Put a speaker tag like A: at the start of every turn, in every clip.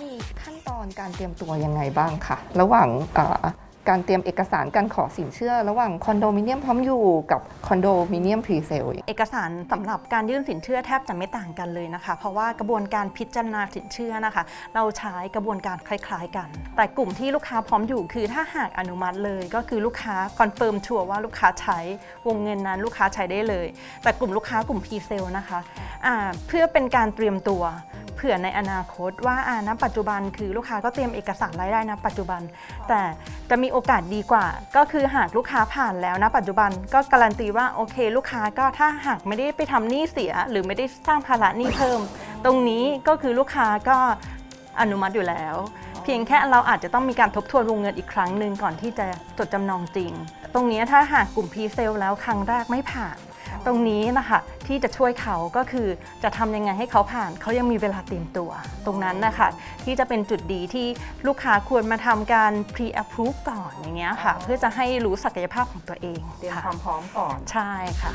A: มีขั้นตอนการเตรียมตัวยังไงบ้างคะระหว่างการเตรียมเอกสารการขอสินเชื่อ ระหว่างคอนโดมิเนียมพร้อมอยู่กับคอนโดมิเนียมพรีเซล
B: เอกสารสำหรับการยื่นสินเชื่อแทบจะไม่ต่างกันเลยนะคะ เพราะว่ากระบวนการพิจารณาสินเชื่อนะคะ เราใช้กระบวนการคล้ายๆกัน แต่กลุ่มที่ลูกค้าพร้อมอยู่คือถ้าหากอนุมัติเลย ก็คือลูกค้าคอนเฟิร์มชัวร์ว่าลูกค้าใช้วงเงินนั้นลูกค้าใช้ได้เลย แต่กลุ่มลูกค้ากลุ่มพรีเซลนะคะอ่าเพื่อเป็นการเตรียมตัว ผื่อในอนาคตว่าอ่าณปัจจุบันคือลูกค้าก็เตรียมเอกสารรายได้นะปัจจุบัน แต่จะมีโอกาสดีกว่า ก็คือหากลูกค้าผ่านแล้วนะปัจจุบันก็การันตีว่าโอเค ลูกค้าก็ถ้าหากไม่ได้ไปทำหนี้เสีย หรือไม่ได้สร้างภาระหนี้เพิ่ม ตรงนี้ก็คือลูกค้าก็อนุมัติอยู่แล้ว เพียงแค่เราอาจจะต้องมีการทบทวนวงเงินอีกครั้งหนึ่งก่อนที่จะจดจำนองจริง ตรงนี้ถ้าหากกลุ่มพรีเซลแล้วครั้งแรกไม่ผ่าน ตรงนี้นะคะที่จะช่วยเขาก็คือจะทำยังไงให้เขาผ่านเขายังมีเวลาเตรียมตัว ตรงนั้นนะคะที่จะเป็นจุดดีที่ลูกค้าควรมาทำการ pre approve ก่อนอย่างเงี้ยค่ะ เพื่อจะให้รู้ศักยภาพของตัวเอง
A: เตรียม
B: ค่ะ
A: ความพร้อมก่อน
B: ใช่ค่ะ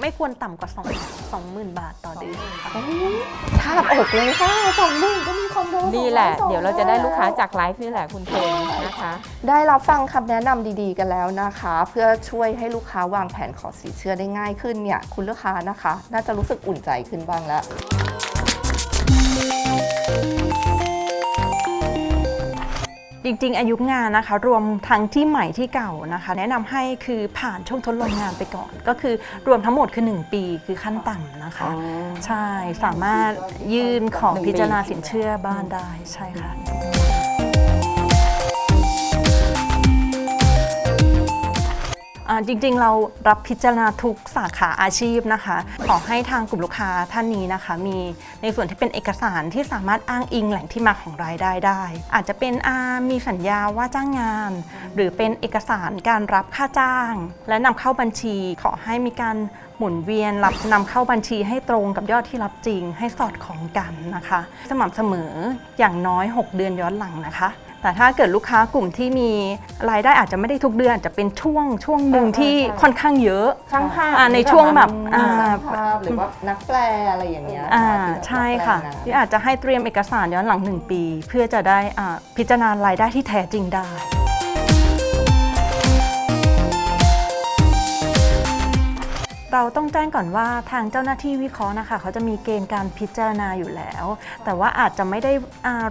B: ไม่ควรต่ำกว่า2 20,000 บาทต่อเดือนค่ะ
A: ทาบอกเลยค่ะสองหมื่นก็มีคอนโด
C: นี่แหละ
A: สอง
C: เดี๋ยวเราจะได้ลูกค้าจากไลฟ์นี่แหละคุณเพนนะคะ
A: ได้รับฟังคำแนะนำดีๆกันแล้วนะคะ เพื่อช่วยให้ลูกค้าวางแผนขอสินเชื่อได้ง่ายขึ้นเนี่ย คุณลูกค้านะคะ น่าจะรู้สึกอุ่นใจขึ้นบ้างแล้ว
B: จริง ๆ อายุงานนะคะ รวมทั้งที่ใหม่ที่เก่านะคะ แนะนำให้คือผ่านช่วงทดลองงานไปก่อน ก็คือรวมทั้งหมดคือ 1 ปีคือขั้นต่ำนะคะ ใช่สามารถยื่นของ
C: หนึ่งปี
B: พิจารณาสินเชื่อบ้านได้ใช่ค่ะ จริงๆ เรารับพิจารณาทุกสาขาอาชีพนะคะ ขอให้ทางกลุ่มลูกค้าท่านนี้นะคะ มีในส่วนที่เป็นเอกสารที่สามารถอ้างอิงแหล่งที่มาของรายได้ได้ อาจจะเป็นอามีสัญญาว่าจ้างงาน หรือเป็นเอกสารการรับค่าจ้าง และนำเข้าบัญชี ขอให้มีการหมุนเวียนรับนำเข้าบัญชีให้ตรงกับยอดที่รับจริงให้สอดคล้องกันนะคะ สม่ำเสมออย่างน้อย 6 เดือนย้อนหลังนะคะ แต่ถ้าเกิดลูกค้ากลุ่มที่มีรายได้อาจจะไม่ได้ทุกเดือนอาจจะเป็นช่วงช่วงหนึ่งที่ค่อนข้างเยอะ
A: ช่างภาพ
B: อ่าในช่วงแบบอ่า
A: ช่างภาพหรือว่านักแปลอะไรอย่างเงี้ย
B: อ่า
A: ที่แบบ
B: ใช่ค่ะ
A: นักแปล
B: ที่อาจจะให้เตรียมเอกสารย้อนหลัง1ปี เพื่อจะได้อ่าพิจารณารายได้ที่แท้จริงได้ เราต้องแจ้งก่อนว่าทางเจ้าหน้าที่วิเคราะห์นะคะ เขาจะมีเกณฑ์การพิจารณาอยู่แล้ว แต่ว่าอาจจะไม่ได้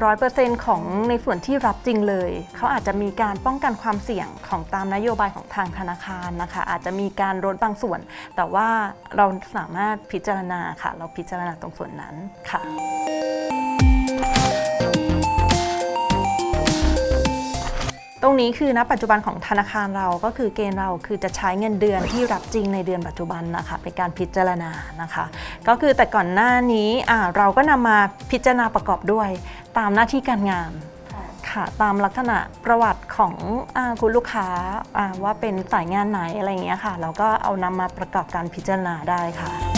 B: ร้อยเปอร์เซ็นต์ของในส่วนที่รับจริงเลย เขาอาจจะมีการป้องกันความเสี่ยงของตามนโยบายของทางธนาคารนะคะ อาจจะมีการลดบางส่วน แต่ว่าเราสามารถพิจารณาค่ะ เราพิจารณาตรงส่วนนั้นค่ะ นี้คือณปัจจุบันของธนาคารเราก็คือเกณฑ์เราคือจะใช้เงินเดือนที่รับจริงในเดือนปัจจุบันนะคะเป็นการพิจารณานะคะ ก็คือแต่ก่อนหน้านี้เราก็นำมาพิจารณาประกอบด้วย ตามหน้าที่การงานค่ะตามลักษณะประวัติของอคุณลูกค้าอ่าว่าเป็นสายงานไหนอะไรอย่างเงี้ยค่ะ เราก็เอานำมาประกอบการพิจารณาได้ค่ะ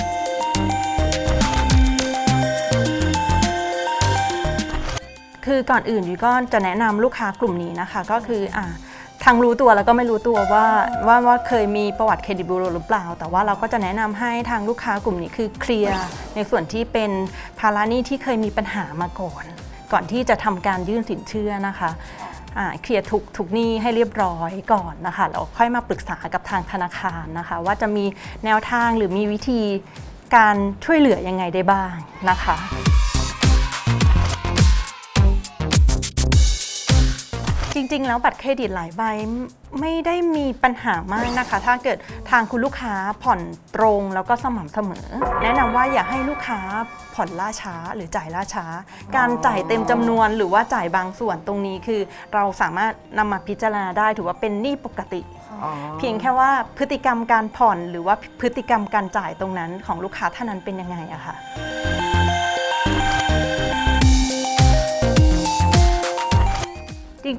B: คือก่อนอื่นยุ้ยก็จะแนะนำลูกค้ากลุ่มนี้นะคะ ก็คืออ่าทางรู้ตัวแล้วก็ไม่รู้ตัวว่าว่าว่าเคยมีประวัติเครดิตบูโรหรือเปล่า แต่ว่าเราก็จะแนะนำให้ทางลูกค้ากลุ่มนี้คือเคลียร์ในส่วนที่เป็นภาระหนี้ที่เคยมีปัญหามาก่อน ก่อนที่จะทำการยื่นสินเชื่อนะคะเคลียร์ทุกทุกหนี้ให้เรียบร้อยก่อนนะคะแล้วค่อยมาปรึกษากับทางธนาคารนะคะ ว่าจะมีแนวทางหรือมีวิธีการช่วยเหลือยังไงได้บ้างนะคะ ริง ๆ แล้วบัตรเครดิตหลายใบไม่ได้มีปัญหามากนะคะ ถ้าเกิดทางคุณลูกค้าผ่อนตรงแล้วก็สม่ำเสมอ แนะนำว่าอย่าให้ลูกค้าผ่อนล่าช้าหรือจ่ายล่าช้า การจ่ายเต็มจำนวนหรือว่าจ่ายบางส่วนตรงนี้คือ เราสามารถนำมาพิจารณาได้ถือว่าเป็นหนี้ปกติ เพียงแค่ว่าพฤติกรรมการผ่อนหรือว่าพฤติกรรมการจ่ายตรงนั้นของลูกค้าท่านนั้นเป็นยังไงอะค่ะ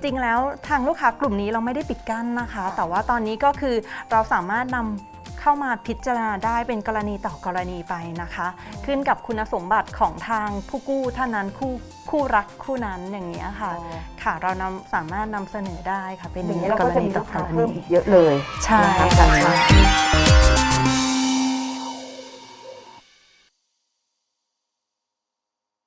B: ริงๆ แล้วทางลูกค้ากลุ่มนี้เราไม่ได้ปิดกั้นนะคะ แต่ว่าตอนนี้ก็คือเราสามารถนำเข้ามาพิจารณาได้เป็นกรณีต่อกรณีไปนะคะ ขึ้นกับคุณสมบัติของทางผู้กู้ท่านนั้นคู่คู่รักคู่นั้นอย่างนี้ยค่ะ
A: อ๋อ
B: ค่ะเรานำสามารถนำเสนอได้ค่ะ เป็น
A: อย่างนี้เรา
B: ก
A: ก็
B: ร
A: จะ
B: ณี
A: มี
B: ต่
A: ลู
B: อก
A: ค้าก
B: ร
A: เพิ่
B: ณี
A: มอีกเยอะเลย
B: ใช่
A: นะคะ
B: ค่ะ
A: กันนี้